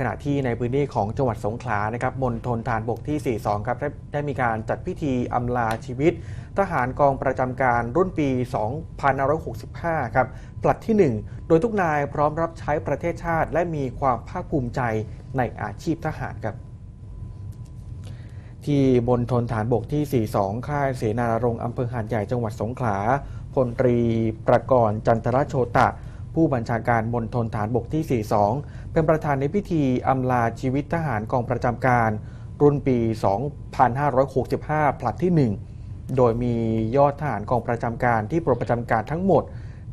ขณะที่ในพื้นที่ของจังหวัดสงขลานะครับมณฑลฐานบกที่ 42 ครับได้ได้มีการจัดพิธีอำลาชีวิต ทหารกองประจำการรุ่นปี 2565 ครับผลัดที่ 1 โดยทุกนายพร้อมรับใช้ประเทศชาติ และมีความภาคภูมิใจในอาชีพทหารครับที่บนทนฐานบกที่ 42 ค่ายเสนารงอำเภอหาดใหญ่จังหวัดสงขลาพลตรีประกรณ์จันทรโชตะ ผู้บัญชาการมณฑลฐานบกที่ 42 เป็นประธานในพิธีอำลาชีวิตทหารกองประจำการ รุ่นปี 2565 ผลัดที่ 1 โดยมียอดทหารกองประจำการที่ปลดประจำการทั้งหมด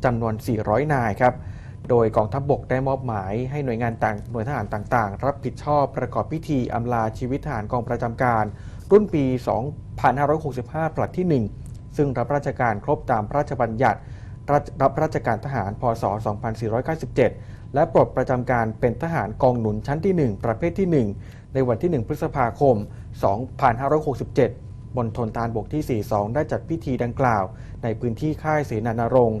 จำนวน 400 นายครับ โดยกองทัพบบกได้มอบหมายให้หน่วยงานต่างหน่วยทหารต่างๆ รับผิดชอบประกอบพิธีอำลาชีวิตทหารกองประจำการ รุ่นปี 2565 ผลัดที่ 1 ซึ่งรับราชการครบตามพระราชบัญญัติ รับรับราชการทหาร พศ 2497 และปลดประจำการเป็นทหารกองหนุนชั้นที่ 1 ประเภทที่ 1 ในวันที่ 1 พฤษภาคม 2567บนทนทานบกที่ 42 ได้จัดพิธีดังกล่าว ในพื้นที่ค่ายเสนานรงค์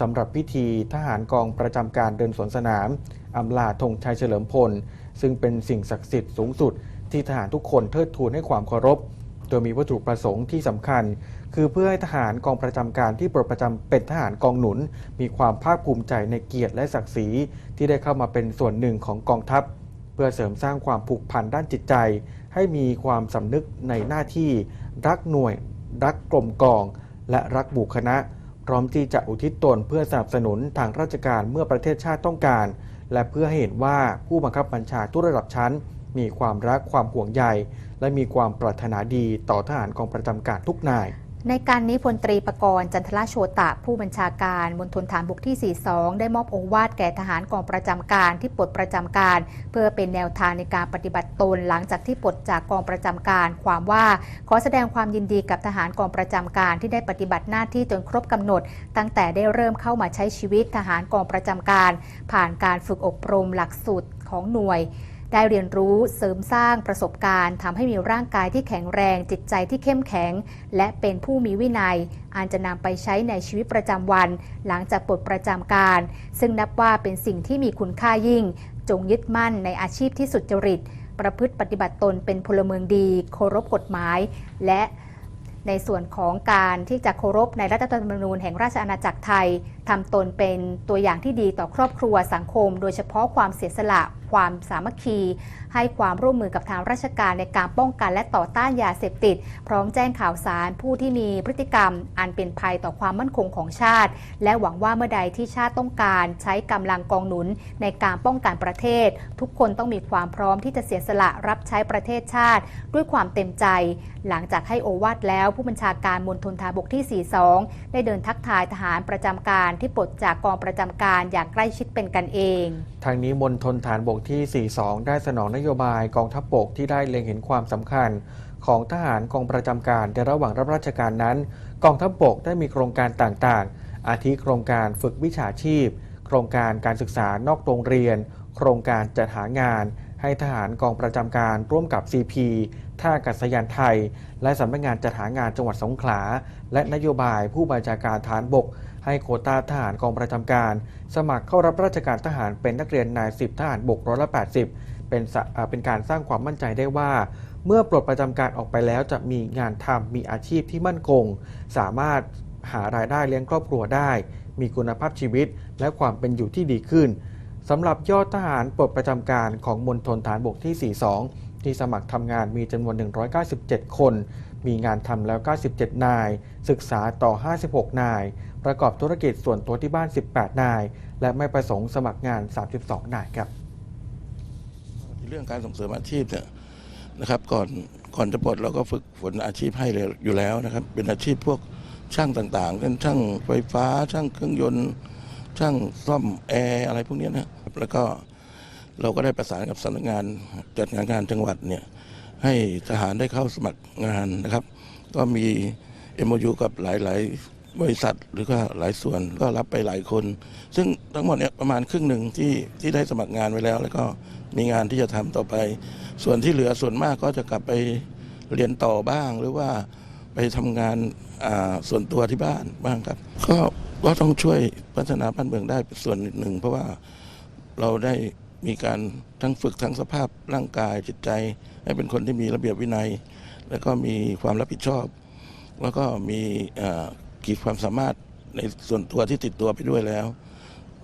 สำหรับพิธีทหารกองประจำการเดินสวนสนามอำลาธงชัยเฉลิมพล ซึ่งเป็นสิ่งศักดิ์สิทธิ์สูงสุดที่ทหารทุกคนเทิดทูนให้ความเคารพ ดยมีวัตถุประสงค์ที่สำคัญ คือเพื่อให้ทหารกองประจำการที่ปลดประจำเป็นทหารกองหนุน มีความภาคภูมิใจในเกียรติและศักดิ์ศรีที่ได้เข้ามาเป็นส่วนหนึ่งของกองทัพ เพื่อเสริมสร้างความผูกพันด้านจิตใจ ให้มีความสำนึกในหน้าที่ รักหน่วย รักกลมกอง และรักบุคณะ พร้อมที่จะอุทิศตนเพื่อสนับสนุนทางราชการเมื่อประเทศชาติต้องการ และเพื่อให้เห็นว่าผู้บังคับบัญชาทุกระดับชั้น มีความรักความห่วงใย และมีความปรารถนาดีต่อทหารกองประจำการทุกนาย ในการนี้พลตรีประกรณ์จันทรโชตะ ผู้บัญชาการมณฑลฐานบกที่ 42 ได้มอบโองวาดแก่ทหารกองประจำการที่ปลดประจำการ เพื่อเป็นแนวทางในการปฏิบัติตนหลังจากที่ปลดจากกองประจำการ ความว่าขอแสดงความยินดีกับทหารกองประจำการที่ได้ปฏิบัติหน้าที่จนครบกำหนด ตั้งแต่ได้เริ่มเข้ามาใช้ชีวิตทหารกองประจำการ ผ่านการฝึกอบรมหลักสูตรของหน่วย ได้เรียนรู้เสริมสร้างประสบการณ์ทำให้มีร่างกายที่แข็งแรง จิตใจที่เข้มแข็ง และเป็นผู้มีวินัยอันจะนำไปใช้ในชีวิตประจำวัน หลังจากปลดประจำการ ซึ่งนับว่าเป็นสิ่งที่มีคุณค่ายิ่ง จงยึดมั่นในอาชีพที่สุจริต ประพฤติปฏิบัติตนเป็นพลเมืองดี เคารพกฎหมาย และในส่วนของการที่จะเคารพในรัฐธรรมนูญแห่งราชอาณาจักรไทย ทำตนเป็นตัวอย่างที่ดีต่อครอบครัวสังคม โดยเฉพาะความเสียสละ ความสามัคคี ให้ความร่วมมือกับทางราชการในการป้องกันและต่อต้านยาเสพติด พร้อมแจ้งข่าวสารผู้ที่มีพฤติกรรม อันเป็นภัยต่อความมั่นคงของชาติ และหวังว่าเมื่อใดที่ชาติต้องการใช้กำลังกองหนุนในการป้องกันประเทศ ทุกคนต้องมีความพร้อมที่จะเสียสละรับใช้ประเทศชาติ ด้วยความเต็มใจ หลังจากให้โอวาทแล้วผู้บัญชาการมณฑลทหารบกที่ 42 ได้เดินทักทายทหารประจำการที่ปลดจากกองประจำการอย่างใกล้ชิดเป็นกันเอง ทางนี้มณฑลฐานบกที่ 42 ได้สนองนโยบายกองทัพบกที่ได้เล็งเห็นความสำคัญ ของทหารกองประจำการในระหว่างรับราชการนั้น กองทัพบกได้มีโครงการต่างๆ อาทิโครงการฝึกวิชาชีพ โครงการการศึกษานอกโรงเรียน โครงการจัดหางาน ให้ทหารกองประจำการร่วมกับ CP ท่าอากาศยานไทย และสำนักงานจัดหางานจังหวัดสงขลา และนโยบายผู้บัญชาการฐานบก ให้โควต้าทหารกองประจำการ สมัครเข้ารับราชการทหารเป็นนักเรียนนายสิบทหารบกร้อยละ80เป็นเป็นการสร้างความมั่นใจได้ว่า เมื่อปลดประจำการออกไปแล้วจะมีงานทำมีอาชีพที่มั่นคง สามารถหารายได้เลี้ยงครอบครัวได้ มีคุณภาพชีวิตและความเป็นอยู่ที่ดีขึ้น สำหรับยอดทหารปลดประจำการของมณฑลฐานบกที่ 42 ที่สมัครทำงานมีจำนวน 197 คน มีงานทำแล้ว 97 นาย ศึกษาต่อ 56 นาย ประกอบธุรกิจส่วนตัวที่บ้าน 18 นาย และไม่ประสงค์สมัครงาน 32 นายครับ เรื่องการส่งเสริมอาชีพเนี่ยนะครับก่อนก่อนจะปลดเราก็ฝึกฝนอาชีพให้เลยอยู่แล้วนะครับ เป็นอาชีพพวกช่างต่างๆเช่นช่างไฟฟ้าช่างเครื่องยนต์ ช่างซ่อมแอร์อะไรพวกนี้นะครับแล้วก็เราก็ได้ประสานกับสำนักงานจัดงานงานจังหวัดเนี่ยให้ทหารได้เข้าสมัครงานนะครับ ก็มี MOU กับหลาย ๆ บริษัทหรือก็หลายส่วนก็รับไปหลายคน ซึ่งทั้งหมดเนี่ยประมาณครึ่งหนึ่งที่ที่ได้สมัครงานไว้แล้ว แล้วก็มีงานที่จะทำต่อไป ส่วนที่เหลือส่วนมากก็จะกลับไปเรียนต่อบ้างหรือว่าไปทำงานส่วนตัวที่บ้านบ้างครับก็ ก็ต้องช่วยพัฒนาบ้านเมืองได้ส่วนหนึ่ง เพราะว่าเราได้มีการทั้งฝึกทั้งสภาพร่างกายจิตใจ ให้เป็นคนที่มีระเบียบวินัย แล้วก็มีความรับผิดชอบ แล้วก็มีขีดความสามารถในส่วนตัวที่ติดตัวไปด้วยแล้ว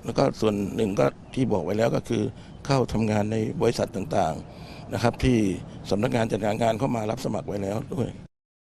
แล้วก็ส่วนหนึ่งก็ที่บอกไว้แล้วก็คือเข้าทำงานในบริษัทต่างๆนะครับ ที่สำนักงานจัดงานงานเข้ามารับสมัครไว้แล้วด้วย